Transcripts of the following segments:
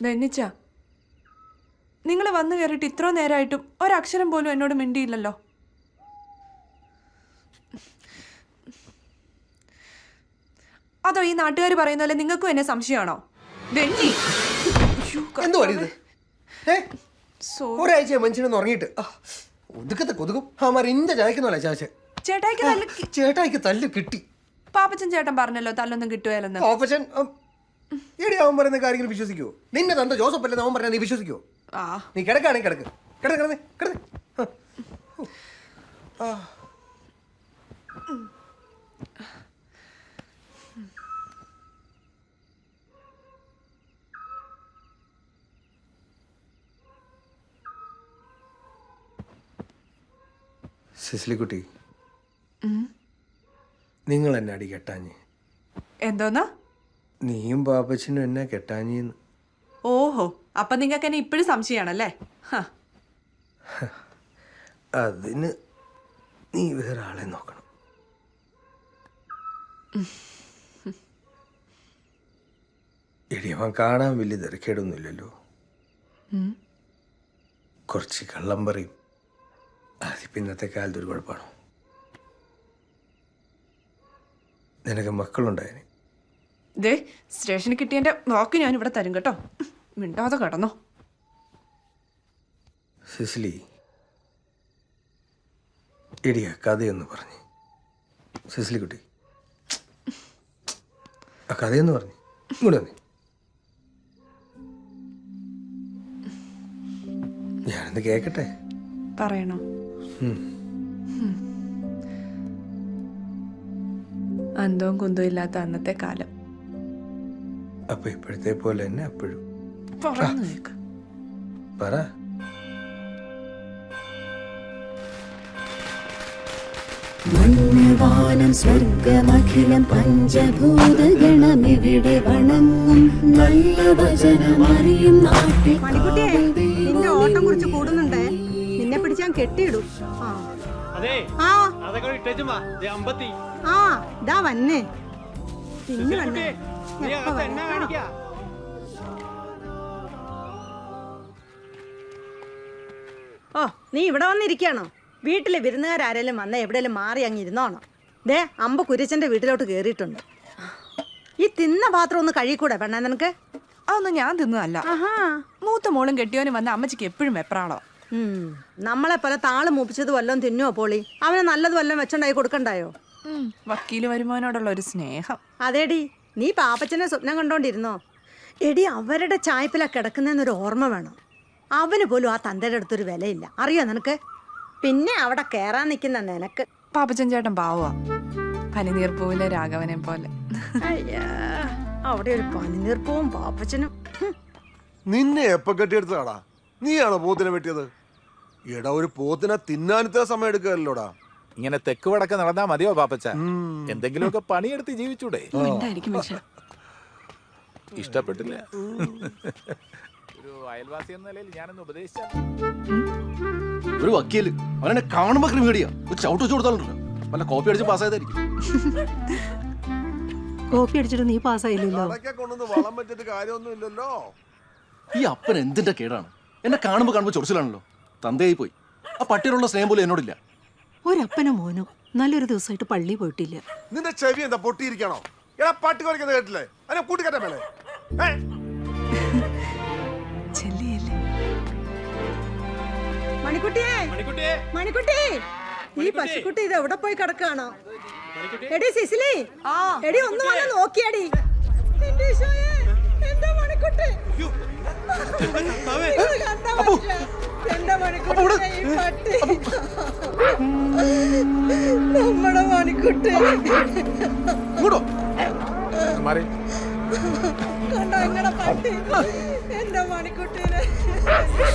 ധന്യച്ച നിങ്ങൾ വന്നു കയറിയിട്ട് ഇത്ര നേരമായിട്ടും ഒരക്ഷരം പോലും എന്നോട് മിണ്ടിയില്ലല്ലോ. അതോ ഈ നാട്ടുകാർ പറയുന്ന പോലെ നിങ്ങൾക്കും എന്നെ സംശയമാണോ? ഒരാഴ്ച മനുഷ്യനൊന്ന് ഉറങ്ങിയിട്ട്. ഒതുക്കത്തെ കൊതുകും. ചായക്കുന്നല്ലേ ചാച്ച ചേട്ടായിക്ക് നല്ല ചേട്ടായിക്ക് തല്ല് കിട്ടി. പാപ്പച്ചൻ ചേട്ടൻ പറഞ്ഞല്ലോ തല്ലൊന്നും കിട്ടുകയല്ലെന്ന് ഓപ്പച്ചൻ ഉം, എടി അവൻ പറയുന്ന കാര്യങ്ങൾ വിശ്വസിക്കുവോ നിന്നെ തന്റെ ജോസഫ് അല്ലെന്ന് അവൻ പറഞ്ഞാൽ നീ വിശ്വസിക്കുവോ ആ. നീ കിടക്കാണെങ്കിൽ കിടക്ക്. കിടന്ന് കിടന്ന് കിടന്ന്. സിസ്ലിക്കുട്ടി നിങ്ങൾ എന്നെ അടി കെട്ടാഞ്ഞ് എന്തോന്നാ? നീയും പാപ്പച്ചനും എന്നെ കെട്ടാഞ്ഞിന്ന്. ഓഹോ അപ്പൊ നിങ്ങൾക്ക് എന്നെ ഇപ്പോഴും സംശയമാണല്ലേ അതിന് നീ വേറെ ആളെ നോക്കണം. എടി അവൻ കാണാൻ വലിയ തിരക്കേടൊന്നുമില്ലല്ലോ. കുറച്ച് കള്ളം പറയും. അതിപ്പോ ഇന്നത്തെ കാലത്ത് ഒരു കുഴപ്പമാണോ? നിനക്ക് മക്കളുണ്ടായതിന് ദേ സ്റ്റേഷനിൽ കിട്ടിയതിന്റെ വാക്ക് ഞാൻ ഇവിടെ തരും കേട്ടോ. മിണ്ടാതെ കിടന്നോ. സിസിലി എടിയ കഥയെന്ന് പറഞ്ഞ്. സിസിലി കുട്ടി ആ കഥയെന്ന് പറഞ്ഞ്. ഇങ്ങോട്ട് വന്നേ. ഞാനൊന്ന് കേക്കട്ടെ? പറയണോ. അന്തവും കുന്തവും ഇല്ലാത്ത അന്നത്തെ കാലം. അപ്പൊ ഇപ്പോഴത്തെ പോലെ തന്നെ അപ്പോഴും പറ. മണ്ണവാനം സ്വർഗമഖിലം പഞ്ചഭൂതഗണമിവിടെ വണങ്ങും. നല്ല വചനമറിയും നാട്ടിൽ നിന്റെ ഓട്ടം കുറിച്ച് കൂടുന്നുണ്ടേ. നിന്നെ പിടിച്ചാൻ കെട്ടിയിടും. ആ. അതെ ആ. ഇതാ വന്നേ. പിന്നെ വന്നേ. നീ എപ്പ അകത്ത് എന്നാ കാണിക്കാ? ഓ നീ ഇവിടെ വന്നിരിക്കുകയാണോ? വീട്ടിലെ വിരുന്നുകാരാരേലും വന്ന എവിടെയെങ്കിലും മാറി അങ്ങ് ഇരുന്നോണം. ദേ അമ്പ കുരിശന്റെ വീട്ടിലോട്ട് കേറിയിട്ടുണ്ട്. ഈ തിന്ന പാത്രം ഒന്ന് കഴിക്കൂടെ പെണ്ണ നിനക്ക്? അതൊന്നും ഞാൻ തിന്നതല്ല ആഹാ. മൂത്ത മോളും കെട്ടിയോനും വന്ന അമ്മച്ചിക്ക് എപ്പോഴും വെപ്രാളോ? ഉം. നമ്മളെ പോലെ താൾ മൂപ്പിച്ചത് വല്ലതും തിന്നുവോ പോളി? അവന് നല്ലത് വല്ലതും വെച്ചുണ്ടായി കൊടുക്കണ്ടായോ? വക്കീൽ വരുമാനോടുള്ള ഒരു സ്നേഹം. അതേടി. നീ പാപ്പച്ചനെ സ്വപ്നം കണ്ടോണ്ടിരുന്നോ? എടി അവരുടെ ചായപ്പില കിടക്കുന്നതെന്നൊരു ഓർമ്മ വേണം. അവന് പോലും ആ തന്തയുടെ അടുത്തൊരു വിലയില്ല. അറിയോ നിനക്ക്? പിന്നെ അവിടെ കയറാൻ നിൽക്കുന്ന നിനക്ക്. പാപ്പച്ചൻ ചേട്ടൻ പാവുക പനിനീർപ്പൂവിലെ രാഘവനെ പോലെ. അയ്യാ അവിടെ ഒരു പനിനീർപ്പവും പാപ്പച്ചനും. ഹും. നിന്നെ എപ്പ കെട്ടിയെടുത്തതാടാ? നീയാണോ പോത്തിനെ വെട്ടിയത്? എടാ ഒരു പോത്തിനെ തിന്നാനത്തെ സമയം എടുക്കാറില്ലോടാ? ഇങ്ങനെ തെക്ക് വടക്ക് നടന്നാ മതിയോ പാപ്പച്ച? എന്തെങ്കിലുമൊക്കെ പണിയെടുത്ത് ജീവിച്ചൂടെ? മനുഷ്യൻ ഇഷ്ടപ്പെട്ടില്ല. ഒരു അയൽവാസി എന്ന നിലയിൽ ഞാനൊന്ന് ഉപദേശിച്ച ഒരു വക്കീൽ. അവനെ കാണുമ്പോ ക്രിമിനടിയാ ഒരു ചവിട്ട് വെച്ച് കൊടുത്താലുണ്ടല്ലോ. വല്ല കോപ്പി അടിച്ച് പാസ്സായതായിരിക്കും. കോപ്പി അടിച്ചിട്ട് നീ പാസ്സായില്ലല്ലോ. അതൊക്കെ കൊണ്ടൊന്ന് വളം വെച്ചിട്ട് കാര്യമൊന്നും ഇല്ലല്ലോ ഈ അപ്പൻ എന്തിന്റെ കേടാണ്? എന്നെ കാണുമ്പോ കാണുമ്പോ ചൊറിച്ചിലാണല്ലോ. തന്തയായി പോയി. ആ പട്ടിയോടുള്ള സ്നേഹം പോലും എന്നോടില്ല. ഒരപ്പനും മോനും. നല്ലൊരു ദിവസമായിട്ട് പള്ളി പോയിട്ടില്ല. നിന്റെ ചെവി എന്താ പൊട്ടിയിരിക്കണോ? എടാ പാട്ട് കുറയ്ക്കുന്നത് കേട്ടില്ലേ? അതിനെ കൂട്ടിക്കട്ടെ മേലെ. ഏ? ചെല്ലിയല്ലേ. മണിക്കുട്ടിയെ മണിക്കുട്ടിയെ മണിക്കുട്ടി. ഈ പശുക്കുട്ടി ഇത് എവിടെ പോയി കിടക്കാണോ? എടി സിസിലി. എടി ഒന്ന് വന്ന് നോക്കിയാടി. എന്റെ മണിക്കുട്ടി. കണ്ടോ നമ്മുടെ മണിക്കുട്ടി ഇങ്ങോട്ടോ? മാറി. കണ്ടോ എങ്ങനെ പട്ടി. എന്റെ മണിക്കുട്ടീനെ.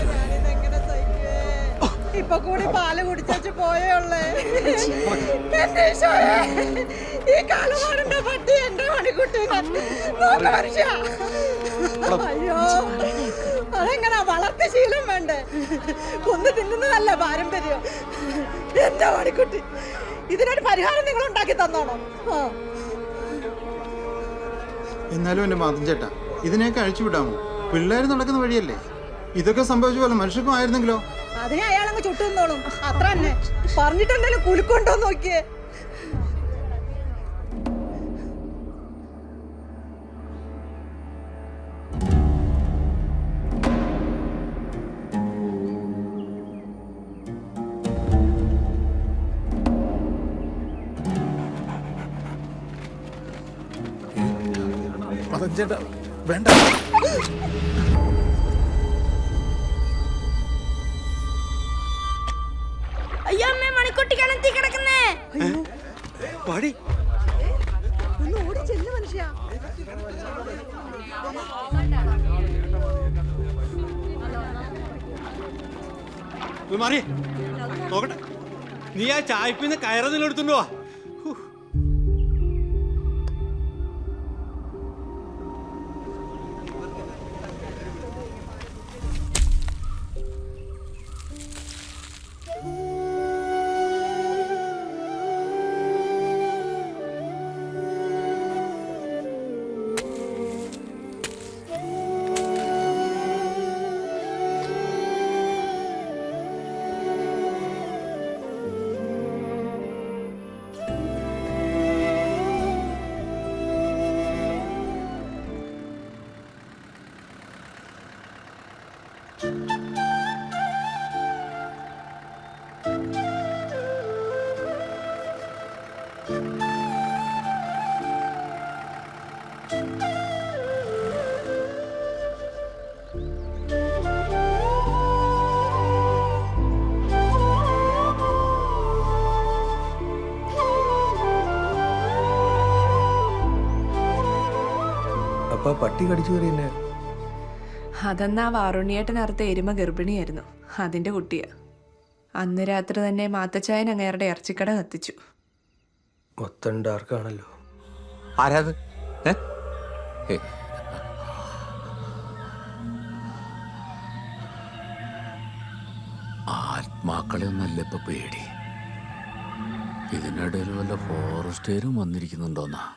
ഞാനിതെങ്ങനെ സഹിക്കുവേ ഇപ്പൊ കൂടി പാൽ കുടിച്ചു പോയേ ഉള്ളേ. എന്റെ ഈശോയെ, ഈ കാലമാണെന്റെ പട്ടി എന്റെ മണിക്കുട്ടീനെ. അയ്യോ. അതെങ്ങനെ വളർത്തി ശീലം വേണ്ടേ? കൊന്നു തിന്നുന്നതല്ല പാരമ്പര്യം. എന്റെ മണിക്കുട്ടി ഇതിനൊരു പരിഹാരം നിങ്ങൾ ഉണ്ടാക്കി തന്നോണം? എന്നാലും എന്റെ മാതം ചേട്ടാ ഇതിനെയൊക്കെ അഴിച്ചു വിടാമോ? പിള്ളേർ നടക്കുന്ന വഴിയല്ലേ? ഇതൊക്കെ സംഭവിച്ച പോലെ മനുഷ്യർക്കും ആയിരുന്നെങ്കിലോ? അതിനെ അയാളങ്ങ് ചുട്ടു നിന്നോളും അത്ര തന്നെ. പറഞ്ഞിട്ടുണ്ടെങ്കിലും കുലുക്കൊണ്ടോ നോക്കിയേ. ചേട്ടാ വേണ്ട. അയ്യോ അമ്മേ മണിക്കുട്ടി കിടക്കുന്നേ. പാടി. ഒന്ന് ഓടി ചെല്ലു മനുഷ്യ. ഇത് മാറി നോക്കട്ടെ. നീ ആ ചായപ്പിന്ന് കയറെന്തെങ്കിലും പട്ടി കടിച്ചു അതെന്നാ വാറുണ്ണിയേട്ടനറുത്ത എരുമ ഗർഭിണിയായിരുന്നു. അതിന്റെ കുട്ടിയാ. അന്ന് രാത്രി തന്നെ മാത്തച്ചായൻ അങ്ങേരുടെ ഇറച്ചിക്കട കത്തിച്ചു. മൊത്തം ഡാർക്കാണല്ലോ. ആരാത്? ആത്മാക്കളെ ഒന്നല്ല ഇപ്പൊ പേടി? ഇതിനിടയിൽ വല്ല ഫോറസ്റ്റുകാരും വന്നിരിക്കുന്നുണ്ടോന്നാ?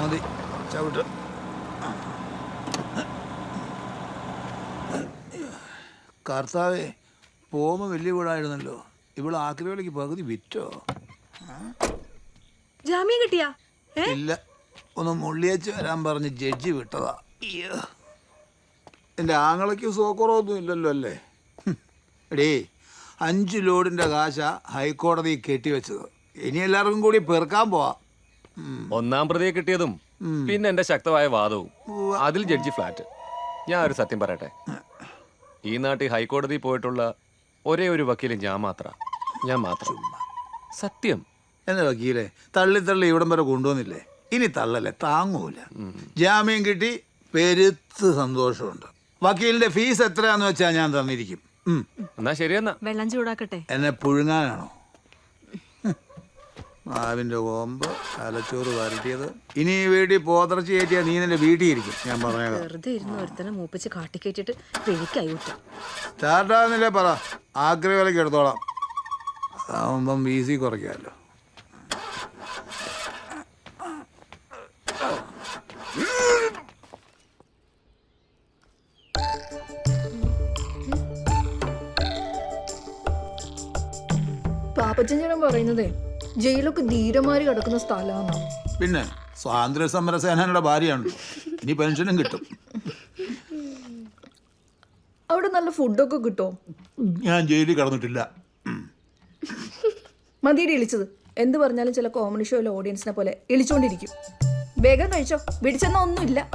മതി. ചവിട്ട്. കർത്താവേ പോമ വലിയ വീടായിരുന്നല്ലോ. ഇവിടെ ആക്രികളിക്ക് പകുതി വിറ്റോ? ജാമ്യം കിട്ടിയാ? ഇല്ല. ഒന്ന് മുള്ളിയച്ച് വരാൻ പറഞ്ഞ് ജഡ്ജി വിട്ടതാ. എന്റെ ആങ്ങളയ്ക്ക് സോക്കുറവൊന്നും ഇല്ലല്ലോ അല്ലേ. എടീ അഞ്ച് ലോഡിന്റെ കാശ ഹൈക്കോടതി കെട്ടിവെച്ചത്. ഇനി എല്ലാവർക്കും കൂടി പെറുക്കാൻ പോവാ. ഒന്നാം പ്രതിയെ കിട്ടിയതും പിന്നെ എന്റെ ശക്തമായ വാദവും. അതിൽ ജഡ്ജി ഫ്ലാറ്റ്. ഞാൻ ഒരു സത്യം പറയട്ടെ? ഈ നാട്ടിൽ ഹൈക്കോടതി പോയിട്ടുള്ള ഒരേ ഒരു വക്കീലും ഞാൻ മാത്ര. ഞാൻ മാത്രം. സത്യം. എന്നെ വക്കീലെ തള്ളി തള്ളി ഇവിടം വരെ കൊണ്ടുവന്നില്ലേ? ഇനി തള്ളല്ലേ താങ്ങൂല. ജാമ്യം കിട്ടി പെരുത്ത് സന്തോഷമുണ്ട്. വക്കീലിന്റെ ഫീസ് എത്രയാന്ന് വെച്ചാ ഞാൻ തന്നിരിക്കും. എന്നാ ശരിയെന്നാ. വെള്ളം ചൂടാക്കട്ടെ. എന്നെ പുഴുങ്ങാനാണോ? മാവിന്റെ കോമ്പ് തലച്ചോറ് വരട്ടിയത്. ഇനി വീട്ടിൽ പോതർച്ച കയറ്റിയാൽ നീ നിന്റെ വീട്ടിൽ ഇരിക്കും. ഞാൻ പറഞ്ഞേക്കാം. വെറുതെ ഇരുന്ന് ഒരുത്തനെ മൂപ്പിച്ച് കാട്ടിക്കേറ്റിട്ട് പിഴിക്കായി സ്റ്റാർട്ടാകുന്നില്ലേ പറ. ആക്രി വിലക്ക് എടുത്തോളാം. അതാവുമ്പം വി സി കുറയ്ക്കാമല്ലോ. പാപ്പച്ചൻ ചേട്ടൻ പറയുന്നതേ ജയിലൊക്കെ ധീരമാരി കിടക്കുന്ന സ്ഥലമാണ്. പിന്നെ സ്വാതന്ത്ര്യ സമര സേനാനിയുടെ ഭാര്യയാണ്. ഇനി പെൻഷനും കിട്ടും. അവിടെ നല്ല ഫുഡൊക്കെ കിട്ടോ? ഞാൻ ജയിലിൽ കടന്നിട്ടില്ല. മതിയുടെ ഇളിച്ചത്. എന്ത് പറഞ്ഞാലും ചില കോമഡി ഷോയിലെ ഓഡിയൻസിനെ പോലെ ഇളിച്ചോണ്ടിരിക്കും. വേഗം കഴിച്ചോ. പിടിച്ചെന്ന ഒന്നുമില്ല.